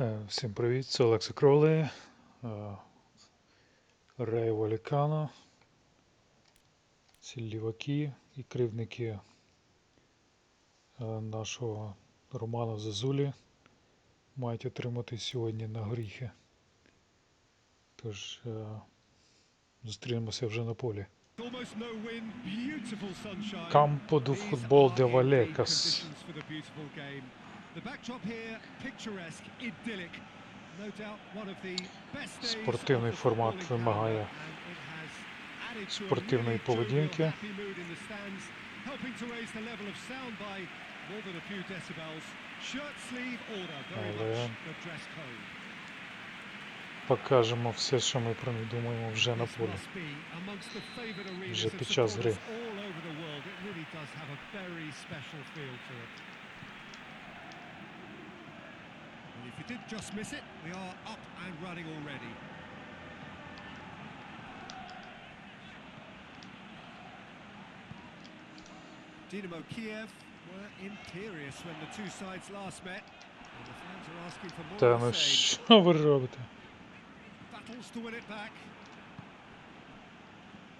Е, Всім привіт, це Олекса Кролей, Рей Валікано, ці ліваки і кривдники е, нашого Романа Зазулі мають отримати сьогодні на гріхи. Тож е, зустрінемося вже на полі. Almost no wind, beautiful sunshine. Спортивний формат вимагає спортивної поведінки. Але-. Покажемо все, що ми про них думаємо вже на полі. Вже під час гри. if you did just miss it, we are up and running already. Dynamo Kiev were imperious when the two sides last met. And the fans are asking for more Та of ну the same. що ви робите? Battles to win it back.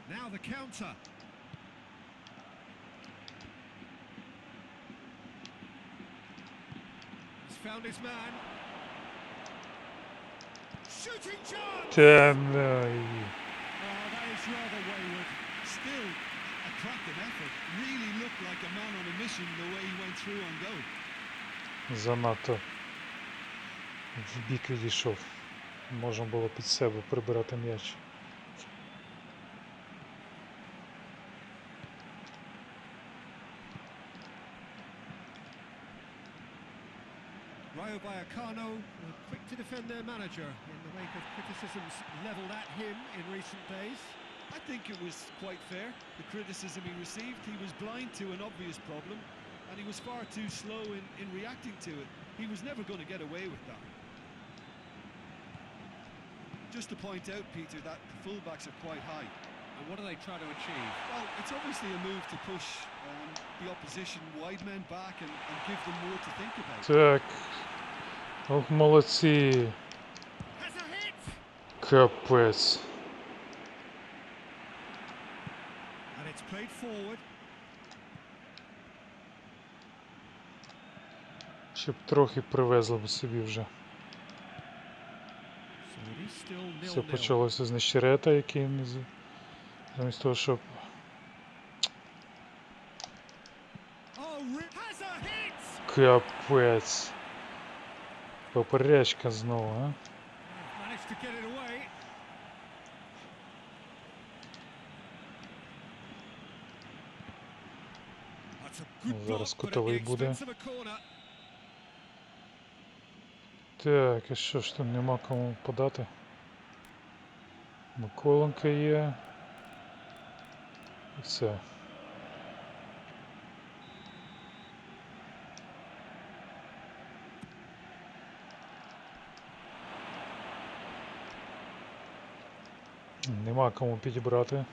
Now the counter. He's found his man. Та ну і- Oh, занадто в бік відійшов. Можна було під себе прибирати м'яч. Rayo Vallecano were quick to defend their manager in the wake of criticisms levelled at him in recent days. I think it was quite fair, the criticism he received. He was blind to an obvious problem and he was far too slow in, in reacting to it. He was never going to get away with that. Just to point out, Peter, that the fullbacks are quite high. And what do they try to achieve? Well, it's obviously a move to push um, the opposition wide men back and, and give them more to think about. Так. Ох, молодці. Капець. Щоб трохи привезли б собі вже. Все почалося з нещерета, який не з- замість того, щоб. Oh! Капець. Поперечка знову, а? Зараз кутовий буде. Так, і що ж тут нема кому подати? Миколенко є. І все. Нема кому підібрати.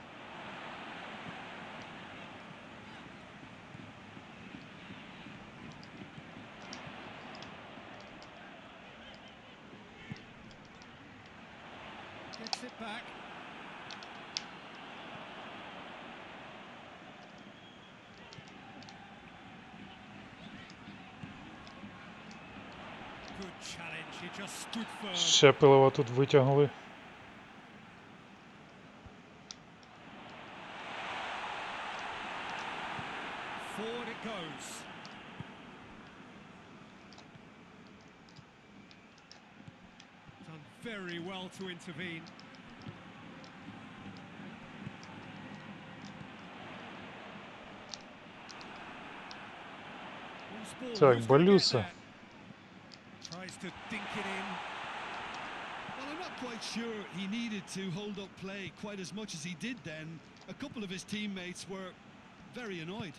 Gets it back. Forward it goes. Done very well to intervene. Loose ball, Так, who's gonna get Балюса. that? Tries to dink it in. Well, I'm not quite sure he needed to hold up play quite as much as he did then. A couple of his teammates were very annoyed.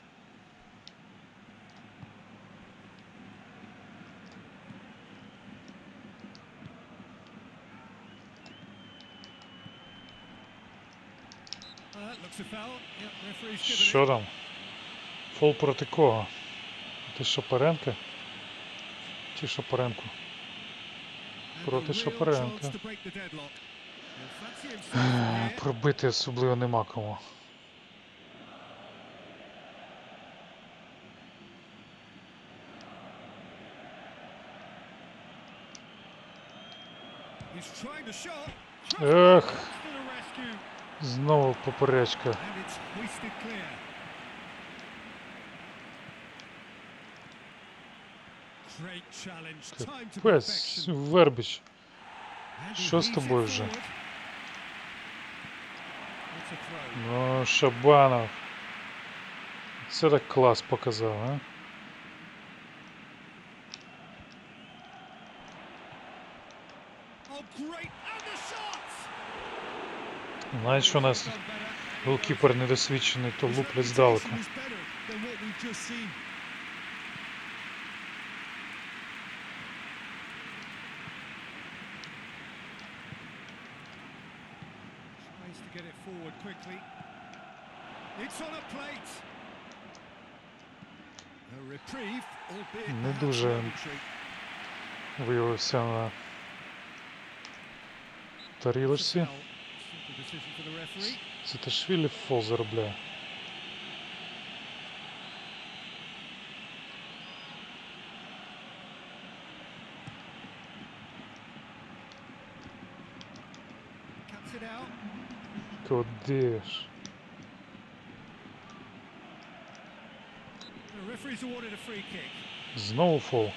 Що там? Фол проти кого? Ти Шапаренка? Чи Шапаренко? Проти Шапаренка. Е. Пробити особливо нема кому. Ех. Знову поперечка. Капець. Вербіч. Що з тобою вже? Ну, Шабанов. Це так клас показав, а? Oh, great. And the shot! Знаєш, що у нас голкіпер недосвідчений, то луплять здалеку. Не дуже. Виявився на тарілочці. Foul. Simple decision for the referee. Циташвілі фол заробляє. Cuts it out. Куди ж? The referee's awarded a free kick. Знову фол.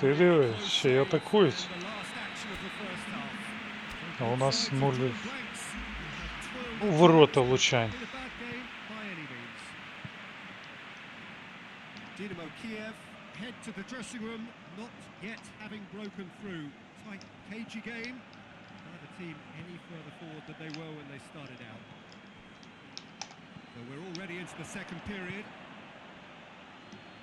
Ти really диви, close ще й save атакують. and the last action of the first half. А у нас нуль у their ворота fingers. влучань. Been a bad game by any means. Dynamo Kiev head to the dressing room, not yet having broken through. Tight, cagey game. Neither team any further forward than they were when they started out. So we're already into the second period.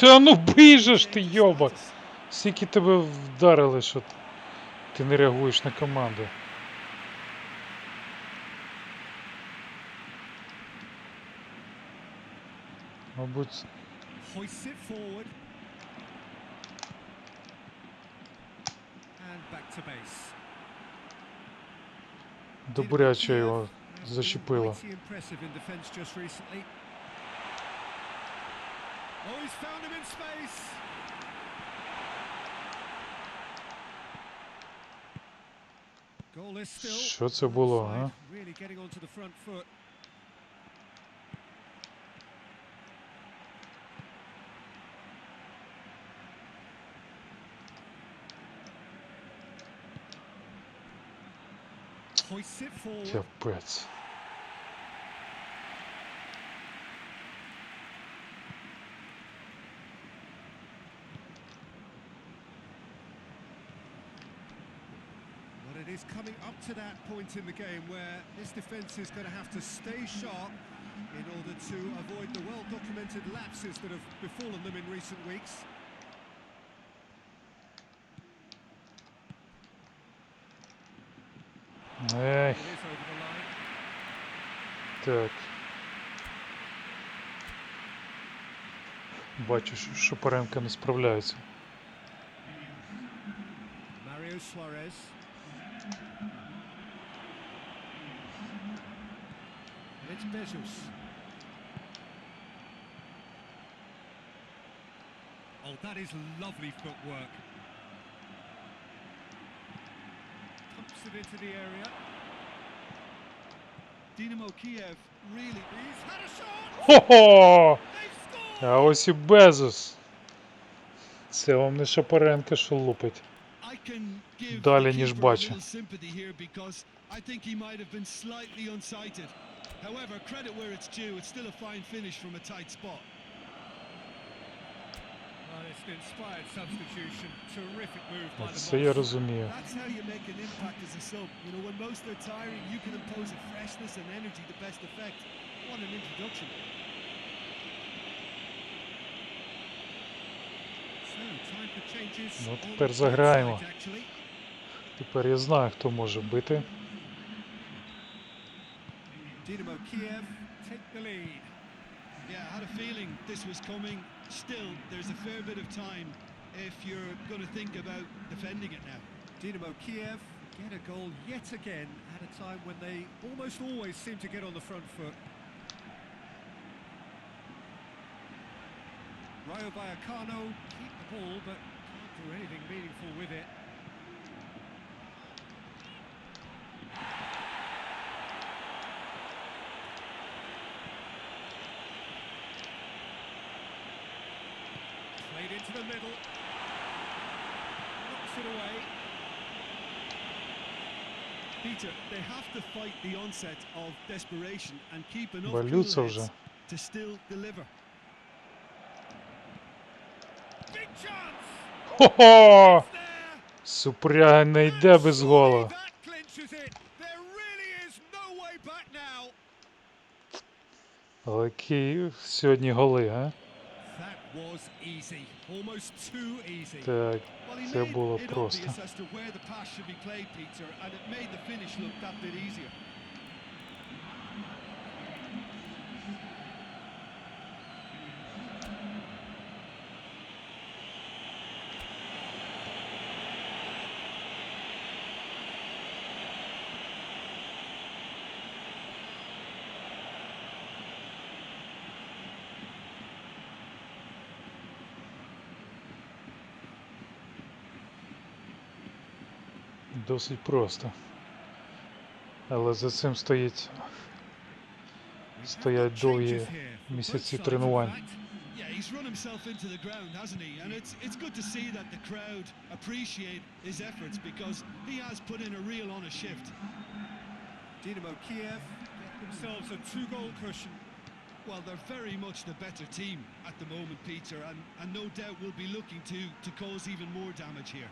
Та ну бий ж ти status. Скільки тебе вдарили, що ти не реагуєш на команду. Мабуть, добряче його зачепило. Oh, he's found him in space. Goalless still. Що це було, а? Side Really getting onto the front foot. Hoists it forward. Капець. to that point in the game where this defence is going to have to stay sharp in order to avoid the well-documented lapses that have befallen them in recent weeks. Ех, It is over the line. так. Бачу, що Шапаренко не справляється. Mario Suarez. It's Bezos. Oh, that is lovely footwork. Pumps it into the area. Dynamo Kiev really He's had a shot. Хо-хо! А ось і Безос. Це вам не Шапаренко, що лупить. Далі, ніж бачу. However, credit where it's due, it's still a fine finish from a tight spot. Well, it's an inspired substitution. Terrific move by the Це я boss. розумію. That's how you make an impact as a sub. You know, when most are tiring, you can impose a freshness and energy to best effect. What an introduction. So, time for changes Ну, тепер заграємо. Тепер я знаю, хто може бити. Dynamo Kiev take the lead. Yeah, I had a feeling this was coming. Still, there's a fair bit of time if you're going to think about defending it now. Dynamo Kiev get a goal yet again at a time when they almost always seem to get on the front foot. Rayo Vallecano keep the ball but can't do anything meaningful with it. The middle. Knocks it away. Peter, they have to fight the onset of desperation and keep enough Валються cool to still deliver. Big chance! Хо-хо! Супряга не йде без гола. Але які сьогодні голи, а? That was easy. Almost too easy. Так, Well, he Це made було it просто. obvious as to where the pass should be played, Peter, and it made the finish look that bit easier. досить просто. Але за цим стоїть We've Стоять had довгі changes here for both місяці sides, in тренувань. fact. Yeah, he's run himself into the ground, hasn't he? And it's it's good to see that the crowd appreciate his efforts because he has put in a real honest shift. Dynamo Kiev get themselves a two-goal cushion. Well, they're very much the better team at the moment, Peter, and, and no doubt will be looking to to cause even more damage here.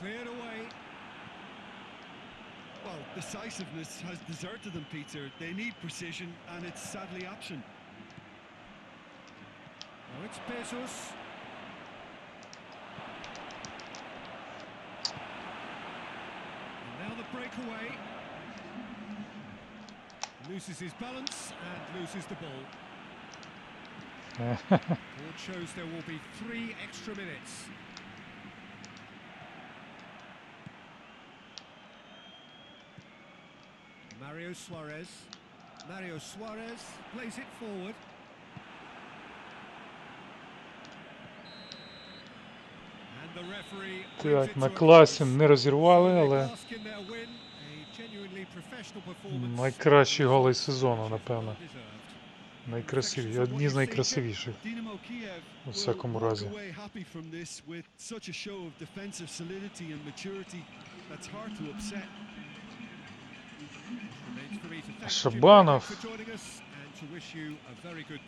Cleared away. Well, decisiveness has deserted them, Peter. They need precision, and it's sadly absent. Now it's Bezos. And now the breakaway. Loses his balance and loses the ball. Board shows there will be three extra minutes. Mario Suarez. Mario Suarez plays it forward. Так, close. не розірвали, але bask in their win. A genuinely professional performance. найкращі голи Which сезону, напевно. Найкрасивіші, одні з найкрасивіших. У всякому разі.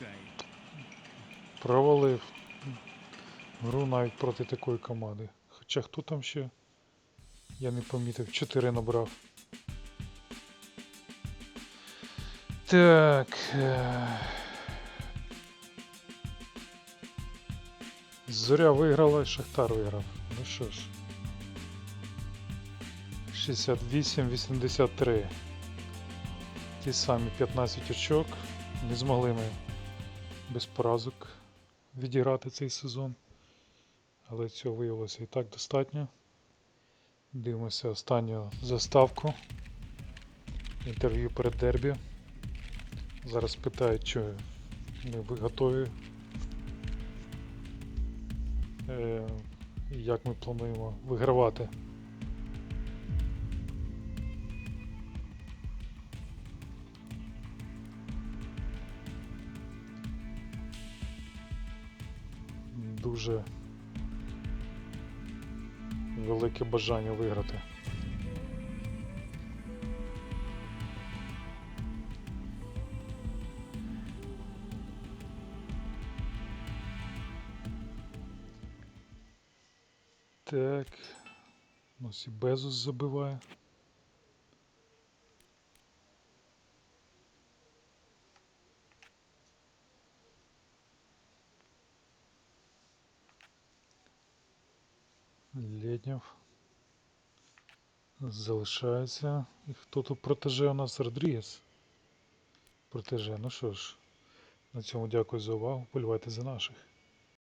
Day. Провалив гру навіть проти такої команди. Хоча хто там ще? Я не помітив. 4 набрав. Так. е, Зоря виграла, Шахтар виграв. Ну що ж. 68-83. Ті самі 15 очок. Не змогли ми без поразок відіграти цей сезон. Але цього виявилося і так достатньо. Дивимося останню заставку. Інтерв'ю перед дербі. Зараз питають, чи ми готові. Е, як ми плануємо вигравати. Дуже велике бажання виграти. Так. Нас і Безус забиває. Леднєв. Залишається. І хто тут протеже у нас Родрігес? Протеже. Ну що ж, на цьому дякую за увагу. Полювайте за наших.